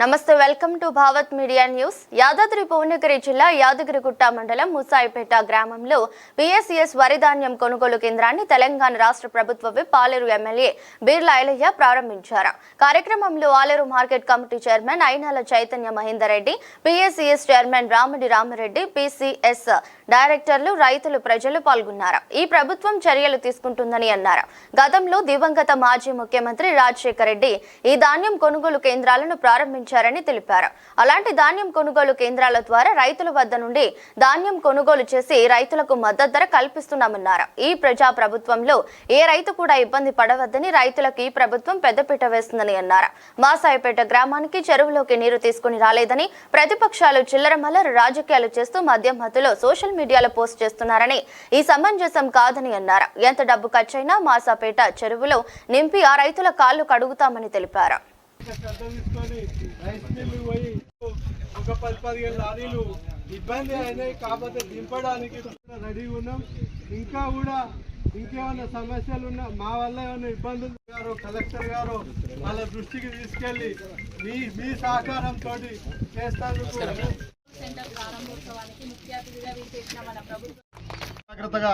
నమస్తే welcome to Bhavath media news. Yadadri Bhuvanagiri జిల్లా యాదగిరిగుట్ట మండలం ముసాయిపేట గ్రామంలో పిఎస్సిఎస్ వరి ధాన్యం కొనుగోలు కేంద్రాన్ని తెలంగాణ రాష్ట్ర ప్రభుత్వ పాలేరు ఎమ్మెల్యే బీర్ల ఐలయ్య ప్రారంభించారు. కార్యక్రమంలో Aleru market committee chairman Ayinala Chaitanya Mahender Reddy PSCS chairman Ramidi Ramareddy PCS డైరెక్టర్లు రైతులు ప్రజలు పాల్గొన్నారు. ఈ ప్రభుత్వం చర్యలు తీసుకుంటుందని అన్నారు. గతంలో దివంగత మాజీ ముఖ్యమంత్రి రాజశేఖర రెడ్డి ఈ ధాన్యం కొనుగోలు కేంద్రాలను ప్రారంభించారు ప్రారంభించారని తెలిపారు. అలాంటి ధాన్యం కొనుగోలు కేంద్రాల ద్వారా రైతుల వద్ద నుండి ధాన్యం కొనుగోలు చేసి రైతులకు మద్దతు ధర కల్పిస్తున్నామన్నారు. ఈ ప్రజా ప్రభుత్వంలో ఏ రైతు కూడా ఇబ్బంది పడవద్దని రైతులకు ఈ ప్రభుత్వం పెద్దపీట వేస్తుందని అన్నారు. మాసాయిపేట గ్రామానికి చెరువులోకి నీరు తీసుకుని రాలేదని ప్రతిపక్షాలు చిల్లరమల్లర రాజకీయాలు చేస్తూ మద్యం మధ్యలో సోషల్ మీడియాలో పోస్ట్ చేస్తున్నారని ఈ సమంజసం కాదని అన్నారు. ఎంత డబ్బు ఖర్చైనా మాసాపేట చెరువులో నింపి ఆ రైతుల కాళ్ళు కడుగుతామని తెలిపారు. శ్రద్ధ తీసుకొని రైస్ మిల్లు పోయి ఒక పది పదిహేను లారీలు ఇబ్బంది అయినాయి కాకపోతే దింపడానికి రెడీ ఉన్నాం ఇంకా కూడా ఇంకేమైనా సమస్యలు ఉన్నా మా వల్ల ఏమైనా ఇబ్బందులు గారు కలెక్టర్ గారు వాళ్ళ దృష్టికి తీసుకెళ్ళి మీ మీ సహకారంతో చేస్తాను జాగ్రత్తగా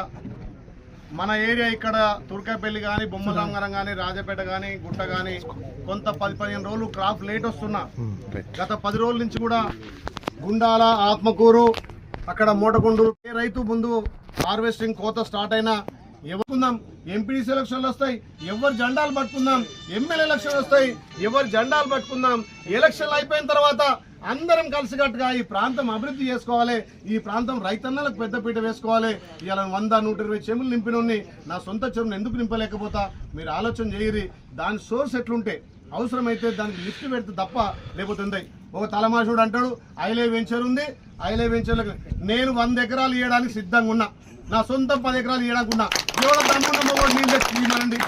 మన ఏరియా ఇక్కడ తుర్కపల్లి కానీ బొమ్మలంగరం కానీ రాజపేట కానీ గుట్ట కానీ కొంత పది పదిహేను రోజులు క్రాప్ లేట్ వస్తున్నా. గత పది రోజుల నుంచి కూడా గుండాల ఆత్మకూరు అక్కడ మూటగుండు ఏ రైతు ముందు హార్వెస్టింగ్ కోత స్టార్ట్ అయినా ఎవరుకుందాం ఎంపీడీసీ ఎలక్షన్లు వస్తాయి ఎవరు జెండాలు పట్టుకుందాం? ఎమ్మెల్యే ఎలక్షన్లు వస్తాయి ఎవరు జెండాలు పట్టుకుందాం? ఎలక్షన్లు అయిపోయిన తర్వాత అందరం కలిసికట్టుగా ఈ ప్రాంతం అభివృద్ధి చేసుకోవాలి. ఈ ప్రాంతం రైతన్నలకు పెద్దపీట వేసుకోవాలి. ఇలా వంద నూట ఇరవై చెములు నింపినోని నా సొంత చెరువును ఎందుకు నింపలేకపోతా? మీరు ఆలోచన చేయరి. దాని సోర్స్ ఎట్లుంటే అవసరమైతే దానికి లిఫ్ట్ పెడితే తప్ప లేకపోతుంది ఒక తలమాషుడు అంటాడు ఐలే వెంచర్ ఉంది ఐలే వెంచర్లకు నేను వంద ఎకరాలు ఇవ్వడానికి సిద్ధంగా ఉన్నా. నా సొంతం పది ఎకరాలు ఇవ్వడానికి ఉన్నా. ఎవడో దమ్మున్న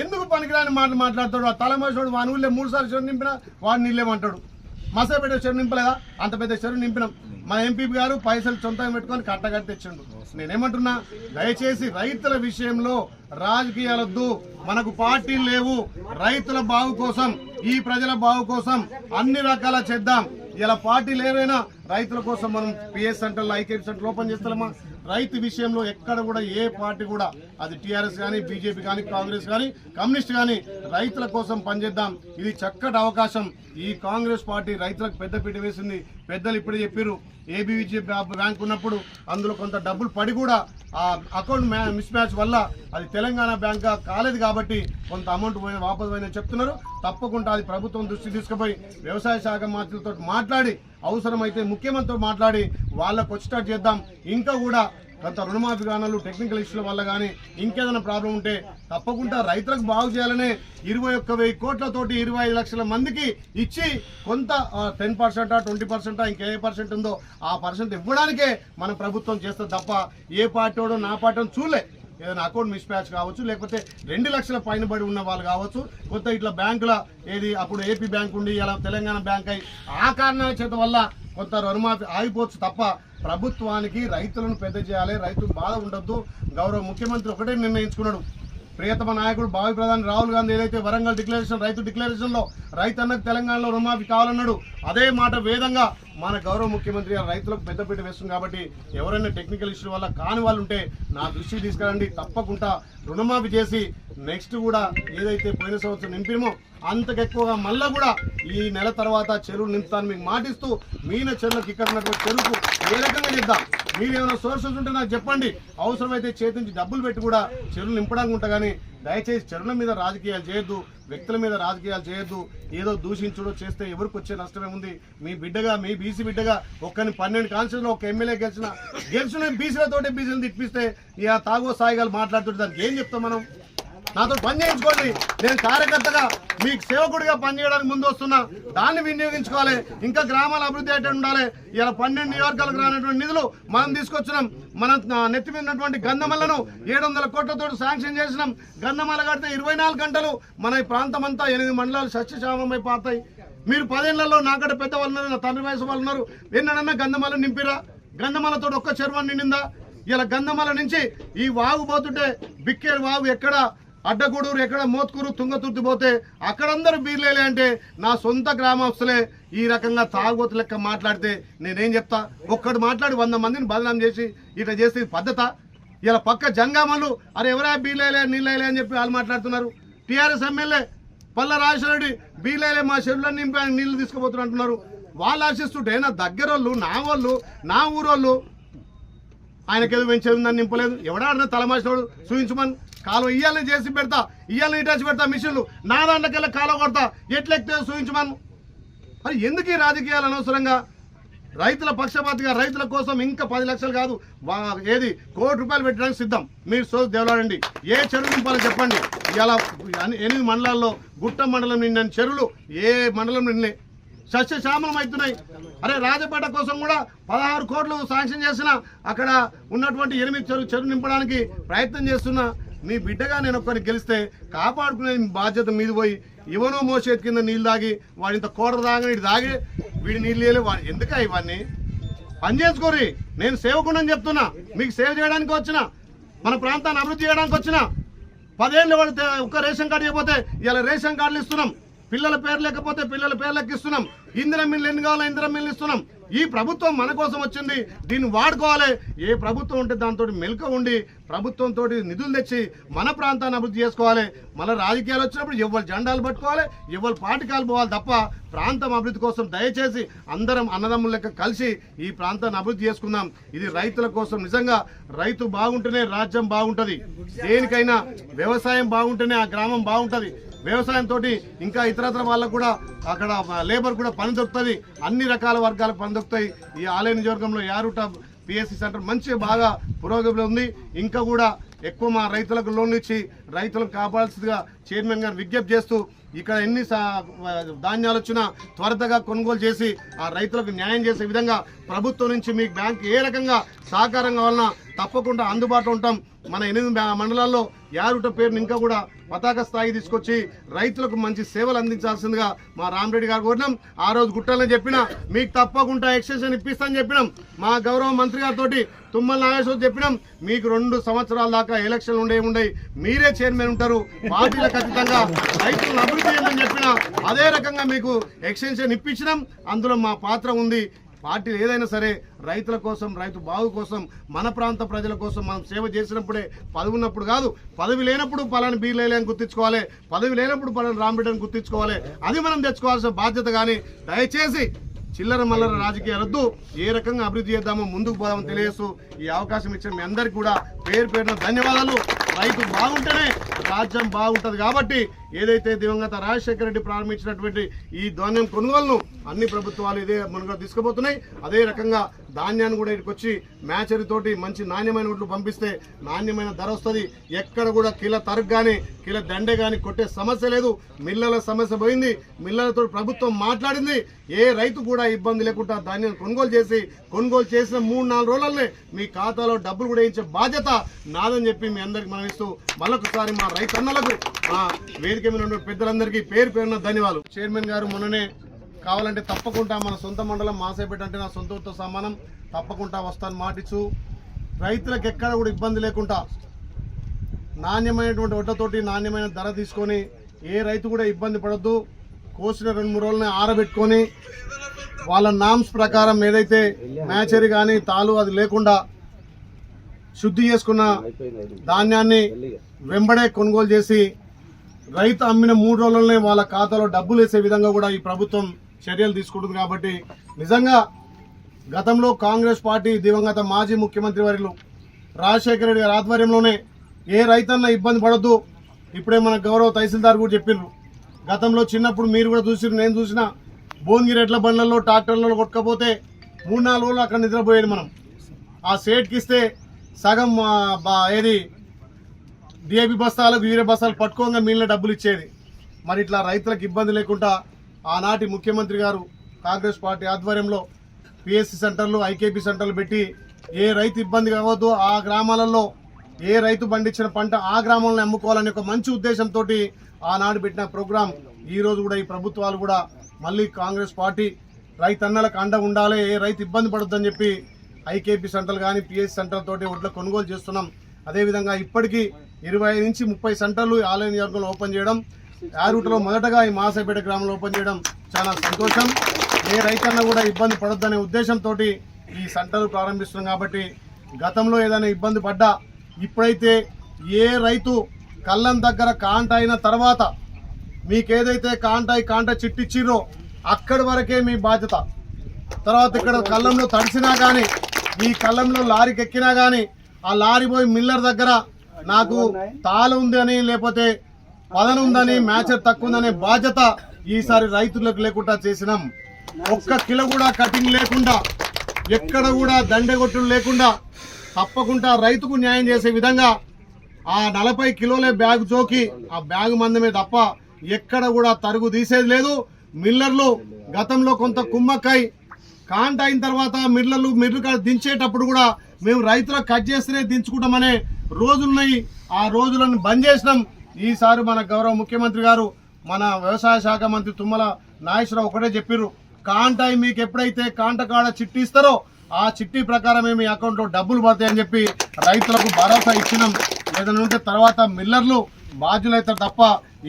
ఎందుకు పనికిరాని మాటలు మాట్లాడతాడు? ఆ తలమాషోడు వాని ఊళ్ళో మూడు సార్లు చెరువు నింపినా వాడు నీళ్ళేమంటాడు? మసాపేట చెరువు నింపలేదా? అంత పెద్ద చెరువు నింపినాం. మా ఎంపీ గారు పైసలు సొంతంగా పెట్టుకొని కట్టగట్టి తెచ్చిండు. నేనేమంటున్నా దయచేసి రైతుల విషయంలో రాజకీయాలొద్దు. మనకు పార్టీలు లేవు. రైతుల బాగు కోసం ఈ ప్రజల బాగు కోసం అన్ని రకాల చేద్దాం. ఇలా పార్టీలు ఏవైనా రైతుల కోసం మనం PS centre IKP centre open చేస్తామా రైతు విషయంలో ఎక్కడ కూడా ఏ పార్టీ కూడా అది టీఆర్ఎస్ కానీ బీజేపీ కానీ కాంగ్రెస్ కానీ కమ్యూనిస్ట్ కానీ రైతుల కోసం పనిచేద్దాం. ఇది చక్కటి అవకాశం. ఈ కాంగ్రెస్ పార్టీ రైతులకు పెద్దపీట వేసింది పెద్దలు ఇప్పుడే చెప్పారు ఏబీవీజీ బ్యాంక్ ఉన్నప్పుడు అందులో కొంత డబ్బులు పడి కూడా ఆ అకౌంట్ మిస్ మ్యాచ్ వల్ల అది తెలంగాణ బ్యాంక్ కాలేదు కాబట్టి కొంత అమౌంట్ పోయిన వాపసు పోయిందని చెప్తున్నారు. తప్పకుండా అది ప్రభుత్వం దృష్టి తీసుకుపోయి వ్యవసాయ శాఖ మంత్రులతో మాట్లాడి అవసరమైతే ముఖ్యమంత్రితో మాట్లాడి వాళ్ళకు వచ్చేటట్టు చేద్దాం. ఇంకా కూడా కొంత రుణమాఫీ కానాలు టెక్నికల్ ఇష్యూల వల్ల కానీ ఇంకేదైనా ప్రాబ్లం ఉంటే తప్పకుండా రైతులకు బాగు చేయాలనే ఇరవై ఒక్క వెయ్యి కోట్లతోటి ఇరవై ఐదు లక్షల మందికి ఇచ్చి కొంత టెన్ పర్సెంటా ట్వంటీ పర్సెంటా ఇంకే పర్సెంట్ ఉందో ఆ పర్సెంట్ ఇవ్వడానికే మన ప్రభుత్వం చేస్తుంది తప్ప ఏ పార్టీ నా పార్టీ వాడో చూడలే. ఏదైనా అకౌంట్ మిస్ మ్యాచ్ కావచ్చు లేకపోతే రెండు లక్షల పైన పడి ఉన్న వాళ్ళు కావచ్చు కొత్త ఇట్లా బ్యాంకుల ఏది అప్పుడు ఏపీ బ్యాంక్ ఉండి ఇలా తెలంగాణ బ్యాంక్ అయి ఆ కారణాల చేత వల్ల కొంత రుణమాఫీ ఆగిపోవచ్చు తప్ప ప్రభుత్వానికి రైతులను పెద్ద చేయాలి రైతు బాధ ఉండొద్దు. గౌరవ ముఖ్యమంత్రి ఒకటే నిర్ణయించుకున్నాడు. ప్రియతమ నాయకుడు భావి ప్రధాని రాహుల్ గాంధీ ఏదైతే వరంగల్ డిక్లరేషన్ రైతు డిక్లరేషన్లో రైతన్నకు తెలంగాణలో రుణమాఫీ కావాలన్నాడు అదే మాట వేదంగా మన గౌరవ ముఖ్యమంత్రి రైతులకు పెద్దపీట వేస్తుంది కాబట్టి ఎవరైనా టెక్నికల్ ఇష్యూ వల్ల కాని వాళ్ళు ఉంటే నా దృష్టికి తీసుకురండి. తప్పకుండా రుణమాఫీ చేసి నెక్స్ట్ కూడా ఏదైతే పోయిన సంవత్సరం నింపినమో అంతకెక్కువగా మళ్ళా కూడా ఈ నెల తర్వాత చెరువు నింపుతాను మీకు మాటిస్తూ మీన చెరువులకు ఇక్కడ ఉన్నటువంటి చెరువుకు ఏ రకంగా చేద్దాం మీరు ఏమైనా సోర్సెస్ ఉంటే నాకు చెప్పండి. అవసరమైతే చేతి నుంచి డబ్బులు పెట్టి కూడా చెరువులు నింపడానికి ఉంటా కానీ దయచేసి చెరువుల మీద రాజకీయాలు చేయొద్దు వ్యక్తుల మీద రాజకీయాలు చేయొద్దు. ఏదో దూషించడో చేస్తే ఎవరికి వచ్చే నష్టమే ఉంది. మీ బిడ్డగా మీ బీసీ బిడ్డగా ఒక్కని పన్నెండు కాన్స్టిట్యూన్లో ఒక ఎమ్మెల్యే గెలిచిన గెలిచిన బీసీలతోటే బీసీలు తిప్పిస్తే ఇక తాగో సాయిగాలు మాట్లాడుతుంటే దానికి ఏం చెప్తాం మనం? నాతో పని చేయించుకోండి. నేను కార్యకర్తగా మీకు సేవకుడిగా పనిచేయడానికి ముందు వస్తున్నా. దాన్ని వినియోగించుకోవాలి. ఇంకా గ్రామాల అభివృద్ధి అయితే ఉండాలి. ఇలా పన్నెండు నియోజకాలకు రానటువంటి నిధులు మనం తీసుకొచ్చినాం. మన నెత్తి మీద ఉన్నటువంటి ఏడు వందల కోట్లతో శాంక్షన్ చేసినాం. గంధమల కడితే ఇరవై నాలుగు గంటలు మన ఈ ప్రాంతం అంతా ఎనిమిది మండలాలు సస్యశ్యామమైపోతాయి మీరు పదేళ్ళలో నాకంటే పెద్ద వాళ్ళు ఉన్నారు, నా తండ్రి వయసు వాళ్ళు ఉన్నారు. ఎన్నడన్నా గంధమాల నింపిరా? గంధమాలతో ఒక్క చెరువు నిండిందా? ఇలా గంధమాల నుంచి ఈ వాగు పోతుంటే బిక్కేరు వాగు ఎక్కడ? అడ్డగూడూరు ఎక్కడ మోత్కూరు తుంగతుర్తి పోతే అక్కడందరూ బీర్లేలే అంటే నా సొంత గ్రామస్తులే ఈ రకంగా తాగుబోతు లెక్క మాట్లాడితే నేనేం చెప్తా? ఒక్కడు మాట్లాడి వంద మందిని బదనాం చేసి ఇట్లా చేసే పద్ధత? ఇలా పక్క జంగామలు అరే ఎవరా బీర్లేలే నీళ్ళేలే అని చెప్పి వాళ్ళు మాట్లాడుతున్నారు. టీఆర్ఎస్ ఎమ్మెల్యే పల్ల రాజశేఖరరెడ్డి బీర్లేలే మా చెరువులను నింపి ఆయన నీళ్ళు తీసుకుపోతున్నారు అంటున్నారు. వాళ్ళు ఆశిస్తుంటే నా దగ్గరోళ్ళు నా వాళ్ళు నా ఊరోళ్ళు ఆయనకేదో పెంచేది ఉందని నింపలేదు? ఎవడాడిన తలమాసినోడు చూపించమని కాలువ ఇయ్యాలని చేసి పెడతా ఇయ్యాలని ఇటాచి పెడతా మిషన్లు. నా దాంట్లోకెళ్ళి కాలువ కొడతా. ఎట్లెక్తే చూపించమను మరి ఎందుకు ఈ రాజకీయాలు అనవసరంగా? రైతుల పక్షపాతిగా రైతుల కోసం ఇంకా పది లక్షలు కాదు వా- ఏది కోటి రూపాయలు పెట్టడానికి సిద్ధం. మీరు సో దేవలాడండి. ఏ చెరువు నింపాలో చెప్పండి. ఇలా ఎనిమిది మండలాల్లో గుట్ట మండలం నిండిన చెరువులు ఏ మండలం నిండి సస్యశ్యామలం అవుతున్నాయి. అరే రాజపేట కోసం కూడా పదహారు కోట్లు శాంక్షన్ చేసిన అక్కడ ఉన్నటువంటి ఎనిమిది చెరువు చెరువు నింపడానికి ప్రయత్నం చేస్తున్నా. మీ బిడ్డగా నేను ఒక్కరిని గెలిస్తే కాపాడుకునే బాధ్యత మీద పోయి ఇవనో మోసేతి కింద నీళ్ళు తాగి వాడి ఇంత కోట తాగని ఇటు తాగి వీడి నీళ్ళు వేయలే వాడు ఎందుక ఇవన్నీ పని చేసుకోరి. నేను సేవకుండని చెప్తున్నా. మీకు సేవ చేయడానికి వచ్చిన మన ప్రాంతాన్ని అభివృద్ధి చేయడానికి వచ్చిన పదేళ్ళు వాడు ఒక్క రేషన్ కార్డు ఇవ్వకపోతే ఇలా రేషన్ కార్డులు ఇస్తున్నాం. పిల్లల పేరు లేకపోతే పిల్లల పేర్లకు ఇస్తున్నాం ఇందిరా మిల్లు ఎన్ని కావాలో ఇందిరా మిల్లు ఇస్తున్నాం. ఈ ప్రభుత్వం మన కోసం వచ్చింది. దీన్ని వాడుకోవాలి. ఏ ప్రభుత్వం ఉంటే దాంతో మెలక ఉండి ప్రభుత్వంతో నిధులు తెచ్చి మన ప్రాంతాన్ని అభివృద్ధి చేసుకోవాలి. మన రాజకీయాలు వచ్చినప్పుడు ఎవరు జెండాలు పట్టుకోవాలి ఎవరు పాటికాలు పోవాలి తప్ప ప్రాంతం అభివృద్ధి కోసం దయచేసి అందరం అన్నదమ్ముల లెక్క కలిసి ఈ ప్రాంతాన్ని అభివృద్ధి చేసుకుందాం. ఇది రైతుల కోసం నిజంగా రైతు బాగుంటేనే రాజ్యం బాగుంటుంది. దేనికైనా వ్యవసాయం బాగుంటేనే ఆ గ్రామం బాగుంటుంది. వ్యవసాయం తోటి ఇంకా ఇతరత్ర వాళ్ళకు కూడా అక్కడ లేబర్ కూడా పని దొరుకుతుంది. అన్ని రకాల వర్గాలకు పని దొరుకుతాయి ఈ ఆలయ నియోజకవర్గంలో యారుట పిఎస్సి సెంటర్ మంచి బాగా పురోగతిలో ఉంది. ఇంకా కూడా ఎక్కువ మా రైతులకు లోన్లు ఇచ్చి రైతులను కాపాడాల్సిందిగా చైర్మన్ గారు విజ్ఞప్తి చేస్తూ ఇక్కడ ఎన్ని సా- ధాన్యాలు వచ్చినా త్వరతగా కొనుగోలు చేసి ఆ రైతులకు న్యాయం చేసే విధంగా ప్రభుత్వం నుంచి మీ బ్యాంక్ ఏ రకంగా సహకారం కావాలన్నా తప్పకుండా అందుబాటులో ఉంటాం. మన ఎనిమిది మండలాల్లో యారుట పేరును ఇంకా కూడా పతాక స్థాయి తీసుకొచ్చి రైతులకు మంచి సేవలు అందించాల్సిందిగా మా రామరెడ్డి గారు కోరినాం. ఆ రోజు గుట్టాలని చెప్పిన మీకు తప్పకుండా ఎక్స్టెన్షన్ ఇప్పిస్తానని చెప్పినాం. మా గౌరవ మంత్రి గారితో తుమ్మల నాగేశ్వర చెప్పినాం మీకు రెండు సంవత్సరాల దాకా ఎలక్షన్లు ఉండే ఉండయి మీరే చైర్మన్ ఉంటారు. పార్టీలకు ఖచ్చితంగా రైతులను అభివృద్ధి చేయమని చెప్పిన అదే రకంగా మీకు ఎక్స్టెన్షన్ ఇప్పించినాం. అందులో మా పాత్ర ఉంది. పార్టీ ఏదైనా సరే రైతుల కోసం రైతు బాగు కోసం మన ప్రాంత ప్రజల కోసం మనం సేవ చేసినప్పుడే పదవి ఉన్నప్పుడు కాదు పదవి లేనప్పుడు పలాని బీర్లేలే అని గుర్తించుకోవాలి పదవి లేనప్పుడు పలాని రాంబిడ్డని గుర్తించుకోవాలి. అది మనం తెచ్చుకోవాల్సిన బాధ్యత కానీ దయచేసి చిల్లర మల్లర రాజకీయాలు వద్దు ఏ రకంగా అభివృద్ధి చేద్దామో ముందుకు పోదామని తెలియజేస్తూ ఈ అవకాశం ఇచ్చిన మీ అందరికీ కూడా పేరు పేరున ధన్యవాదాలు. రైతు బాగుంటేనే రాజ్యం బాగుంటుంది కాబట్టి ఏదైతే దివంగత రాజశేఖర రెడ్డి ప్రారంభించినటువంటి ఈ ధాన్యం కొనుగోలును అన్ని ప్రభుత్వాలు ఇదే మనకు తీసుకుపోతున్నాయి. అదే రకంగా ధాన్యాన్ని కూడా ఇక్కడికి వచ్చి మ్యాచరీ తోటి మంచి నాణ్యమైన ఒడ్లు పంపిస్తే నాణ్యమైన ధర వస్తుంది. ఎక్కడ కూడా కిల తరగ కానీ కిల దండే కానీ కొట్టే సమస్య లేదు. మిల్లల సమస్య పోయింది. మిల్లలతో ప్రభుత్వం మాట్లాడింది. ఏ రైతు కూడా ఇబ్బంది లేకుండా ధాన్యం కొనుగోలు చేసి కొనుగోలు చేసిన మూడు నాలుగు రోజులనే మీ ఖాతాలో డబ్బులు కూడా ఇచ్చే బాధ్యత నాదని చెప్పి మీ అందరికి మనం ఇస్తూ మళ్ళొకసారి మా రైతన్నలకు మా వేదిక మీద ఉన్న పెద్దలందరికీ పేరు పేరున ధన్యవాదాలు. చైర్మన్ గారు మొన్ననే కావాలంటే తప్పకుండా మన సొంత మండలం మాసేపేట అంటే నా సొంత ఊరితో సమానం. తప్పకుండా వస్తాను మాటిచ్చు. రైతులకు ఎక్కడ కూడా ఇబ్బంది లేకుండా నాణ్యమైనటువంటి వడ్డతోటి నాణ్యమైన ధర తీసుకొని ఏ రైతు కూడా ఇబ్బంది పడద్దు. కోసిన రెండు మూడు రోజులని ఆరబెట్టుకొని వాళ్ళ నామ్స్ ప్రకారం ఏదైతే మ్యాచరీ కానీ తాలు అది లేకుండా శుద్ధి చేసుకున్న ధాన్యాన్ని వెంబడే కొనుగోలు చేసి రైతు అమ్మిన మూడు రోజుల్లోనే వాళ్ళ ఖాతాలో డబ్బులు వేసే విధంగా కూడా ఈ ప్రభుత్వం చర్యలు తీసుకుంటుంది కాబట్టి నిజంగా గతంలో కాంగ్రెస్ పార్టీ దివంగత మాజీ ముఖ్యమంత్రి వర్యులు రాజశేఖర రెడ్డి గారి ఆధ్వర్యంలోనే ఏ రైతన్న ఇబ్బంది పడద్దు. ఇప్పుడే మన గౌరవ తహసీల్దార్ కూడా చెప్పినారు గతంలో చిన్నప్పుడు మీరు కూడా చూసి నేను చూసిన భువనగిరి ఎడ్ల బండ్లలో ట్రాక్టర్లలో కొట్టకపోతే మూడు నాలుగు రోజులు అక్కడ నిద్రపోయేది మనం. ఆ సేట్కి ఇస్తే సగం ఏది డిఏపి బస్తాలు వీరే బస్తాలు పట్టుకోగా మిగిలిన డబ్బులు ఇచ్చేది. మరి ఇట్లా రైతులకు ఇబ్బంది లేకుండా ఆనాటి ముఖ్యమంత్రి గారు కాంగ్రెస్ పార్టీ ఆధ్వర్యంలో పిఎస్సి సెంటర్లు ఐకేపీ సెంటర్లు పెట్టి ఏ రైతు ఇబ్బంది కావద్దు ఆ గ్రామాలలో ఏ రైతు పండించిన పంట ఆ గ్రామంలో అమ్ముకోవాలనే ఒక మంచి ఉద్దేశంతో ఆనాడు పెట్టిన ప్రోగ్రాం. ఈ రోజు కూడా ఈ ప్రభుత్వాలు కూడా మళ్ళీ కాంగ్రెస్ పార్టీ రైతన్నలకు అండ ఉండాలి ఏ రైతు ఇబ్బంది పడొద్దని చెప్పి ఐకేపీ సెంటర్లు కానీ పిఎస్ సెంటర్ తోటి ఒడ్ల కొనుగోలు చేస్తున్నాం. అదేవిధంగా ఇప్పటికీ ఇరవై నుంచి ముప్పై సెంటర్లు ఆలయ నియోజకవర్గంలో ఓపెన్ చేయడం యారుటలో మొదటగా ఈ మాసపేట గ్రామంలో ఓపెన్ చేయడం చాలా సంతోషం. ఏ రైతన్న కూడా ఇబ్బంది పడొద్దనే ఉద్దేశంతో ఈ సెంటర్లు ప్రారంభిస్తున్నాం కాబట్టి గతంలో ఏదైనా ఇబ్బంది పడ్డా ఇప్పుడైతే ఏ రైతు కళ్ళం దగ్గర కాంట అయిన తర్వాత మీకేదైతే కాంటాయి కాంట చిట్టిచ్చిరో అక్కడి వరకే మీ బాధ్యత. తర్వాత ఇక్కడ కళ్ళంలో తడిసినా కానీ మీ కళ్ళంలో లారీకి ఎక్కినా కానీ ఆ లారీ పోయి మిల్లర్ దగ్గర నాకు తాళ ఉందని లేకపోతే పదన ఉందని మ్యాచర్ తక్కువ ఉందనే బాధ్యత ఈసారి రైతులకు లేకుండా చేసినాం. ఒక్క కిలో కూడా కటింగ్ లేకుండా ఎక్కడ కూడా దండెగొట్టులు లేకుండా తప్పకుండా రైతుకు న్యాయం చేసే విధంగా ఆ నలభై కిలోలే బ్యాగ్ జోకి ఆ బ్యాగ్ మందమే తప్ప ఎక్కడ కూడా తరుగు తీసేది లేదు. మిల్లర్లు గతంలో కొంత కుమ్మక్కై కాంట అయిన తర్వాత మిల్లర్లు మిర్రు కాడ దించేటప్పుడు కూడా మేము రైతులకు కట్ చేస్తేనే దించుకుంటామనే రోజులున్నాయి. ఆ రోజులను బంద్ చేసినాం. ఈసారి మన గౌరవ ముఖ్యమంత్రి గారు మన వ్యవసాయ శాఖ మంత్రి తుమ్మల నాగేశ్వరరావు ఒకటే చెప్పిర్రు. కాంటాయి మీకు ఎప్పుడైతే కాంట కాడ చిట్టి ఇస్తారో ఆ చిట్టి ప్రకారమే మీ అకౌంట్లో డబ్బులు పడతాయని చెప్పి రైతులకు భరోసా ఇచ్చినాం. ఏదైనా ఉంటే తర్వాత మిల్లర్లు బాధ్యులైతారు తప్ప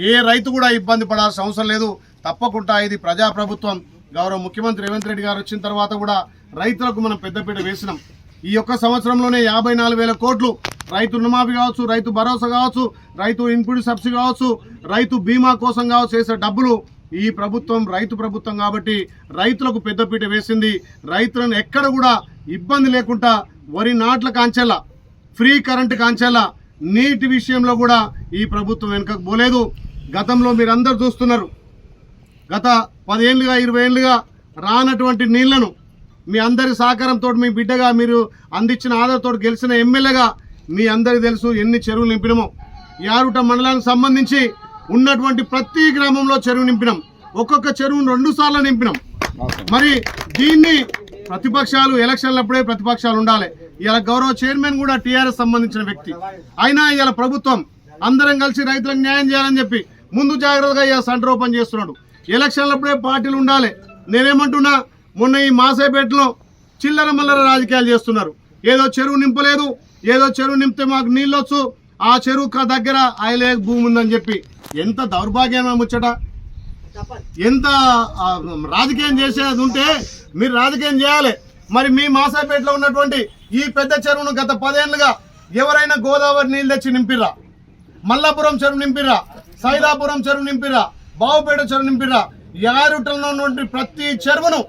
ఏ రైతు కూడా ఇబ్బంది పడాల్సిన అవసరం లేదు. తప్పకుండా ఇది ప్రజాప్రభుత్వం. గౌరవ ముఖ్యమంత్రి రేవంత్ రెడ్డి గారు వచ్చిన తర్వాత కూడా రైతులకు మనం పెద్దపీట వేసినాం. ఈ యొక్క సంవత్సరంలోనే యాభై నాలుగు వేల కోట్లు రైతు రుణమాఫీ కావచ్చు రైతు భరోసా కావచ్చు రైతు ఇన్పుట్ సబ్సిడీ కావచ్చు రైతు బీమా కోసం కావచ్చు చేసే డబ్బులు ఈ ప్రభుత్వం రైతు ప్రభుత్వం కాబట్టి రైతులకు పెద్దపీట వేసింది. రైతులను ఎక్కడ కూడా ఇబ్బంది లేకుండా వరి నాట్ల కాంచెల్లా ఫ్రీ కరెంటు కాంచెల్లా నీటి విషయంలో కూడా ఈ ప్రభుత్వం వెనుకకు పోలేదు. గతంలో మీరందరూ చూస్తున్నారు. గత పదేళ్ళుగా ఇరవై ఏళ్ళుగా రానటువంటి నీళ్ళను మీ అందరి సహకారంతో మీ బిడ్డగా మీరు అందించిన ఆధారతో గెలిచిన ఎమ్మెల్యేగా మీ అందరికీ తెలుసు ఎన్ని చెరువులు నింపినామో. యారుట మండలానికి సంబంధించి ఉన్నటువంటి ప్రతి గ్రామంలో చెరువు నింపినాం. ఒక్కొక్క చెరువును రెండు సార్లు నింపినాం. మరి దీన్ని ప్రతిపక్షాలు ఎలక్షన్లప్పుడే ప్రతిపక్షాలు ఉండాలి. ఇలా గౌరవ చైర్మన్ కూడా టీఆర్ఎస్ సంబంధించిన వ్యక్తి. అయినా ఇలా ప్రభుత్వం అందరం కలిసి రైతులకు న్యాయం చేయాలని చెప్పి ముందు జాగ్రత్తగా ఇలా సెంటర్ ఓపెన్ చేస్తున్నాడు ఎలక్షన్లప్పుడే పార్టీలు ఉండాలి. నేనేమంటున్నా? మొన్న ఈ మాసేపేటలో చిల్లర మల్లర రాజకీయాలు చేస్తున్నారు. ఏదో చెరువు నింపలేదు ఏదో చెరువు నింపితే మాకు నీళ్ళు వచ్చు ఆ చెరువు దగ్గర ఆయలే భూమి ఉందని చెప్పి ఎంత దౌర్భాగ్యమే ముచ్చట? ఎంత రాజకీయం చేసేది ఉంటే మీరు రాజకీయం చేయాలి. మరి మీ మాసాపేటలో ఉన్నటువంటి ఈ పెద్ద చెరువును గత పదేళ్ళుగా ఎవరైనా గోదావరి నీళ్ళు తెచ్చి నింపిరా మల్లాపురం చెరువు నింపిరా సైదాపురం చెరువు నింపిరా బావుపేట చెరువు నింపిరా యారుటంలో ఉన్నటువంటి ప్రతి చెరువును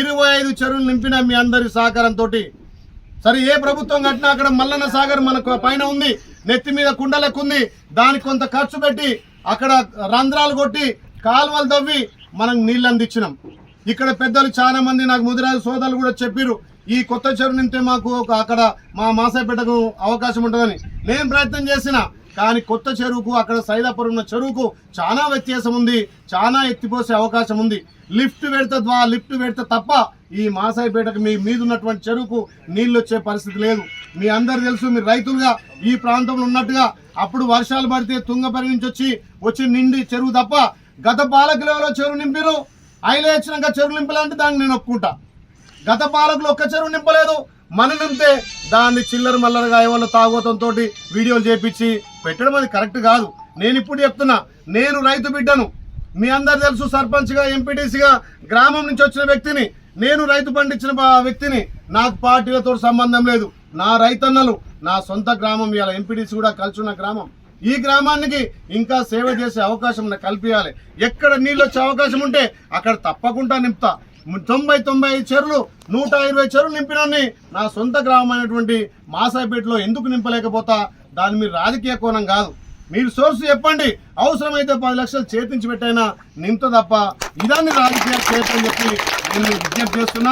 ఇరవై ఐదు చెరువులు నింపిన మీ అందరి సహకారంతో సరే ఏ ప్రభుత్వం కట్టినా అక్కడ మల్లన్న సాగర్ మనకు పైన ఉంది నెత్తి మీద కుండలకు ఉంది దానికి కొంత ఖర్చు పెట్టి అక్కడ రంధ్రాలు కొట్టి కాలువలు తవ్వి మనం నీళ్ళు అందించినాం. ఇక్కడ పెద్దలు చాలా మంది నాకు ముదిరాజు సోదరులు కూడా చెప్పిర్రు ఈ కొత్త చెరువు నింటే మాకు ఒక అక్కడ మా మాసాపేటకు అవకాశం ఉంటుందని. నేను ప్రయత్నం చేసిన కానీ కొత్త చెరువుకు అక్కడ సైదాపురం ఉన్న చెరువుకు చాలా వ్యత్యాసం ఉంది చాలా ఎత్తిపోసే అవకాశం ఉంది. లిఫ్ట్ పెడితే ద్వారా లిఫ్ట్ పెడితే తప్ప ఈ మాసాయిపేటకు మీ మీద ఉన్నటువంటి చెరువుకు నీళ్ళు వచ్చే పరిస్థితి లేదు. మీ అందరు తెలుసు మీరు రైతులుగా ఈ ప్రాంతంలో ఉన్నట్టుగా అప్పుడు వర్షాలు పడితే తుంగపరి నుంచి వచ్చి వచ్చి నిండి చెరువు తప్ప గత పాలకులలో చెరువు నింపిరు అయిలే వచ్చినాక చెరువు నింపాలంటే దాన్ని నేను ఒప్పుకుంటా. గత పాలకులు ఒక్క చెరువు నింపలేదు. మన నింపితే దాన్ని చిల్లర మల్లరగా ఎవరు తాగోతంతో వీడియోలు చేపించి పెట్టడం అది కరెక్ట్ కాదు. నేను ఇప్పుడు చెప్తున్నా నేను రైతు బిడ్డను మీ అందరు తెలుసు సర్పంచ్గా ఎంపీటీసీగా గ్రామం నుంచి వచ్చిన వ్యక్తిని నేను రైతు పండించిన వ్యక్తిని నాకు పార్టీలతో సంబంధం లేదు. నా రైతన్నలు నా సొంత గ్రామం ఇలా ఎంపీటీసీ కూడా కలిసి గ్రామం. ఈ గ్రామానికి ఇంకా సేవ చేసే అవకాశం నాకు కల్పించాలి ఎక్కడ నీళ్ళు వచ్చే అవకాశం ఉంటే అక్కడ తప్పకుండా నింపుతా. తొంభై తొంభై ఐదు చెరువులు నూట ఇరవై చెరువులు నింపినని నా సొంత గ్రామం అయినటువంటి మాసాయిపేటలో ఎందుకు నింపలేకపోతా? దాని మీరు రాజకీయ కోణం కాదు. మీరు సోర్స్ చెప్పండి. అవసరమైతే పది లక్షలు చేతించి పెట్టైనా నింత తప్ప ఇదాన్ని రాజకీయ చేయటం చెప్పి నేను విజ్ఞప్తి చేస్తున్నా.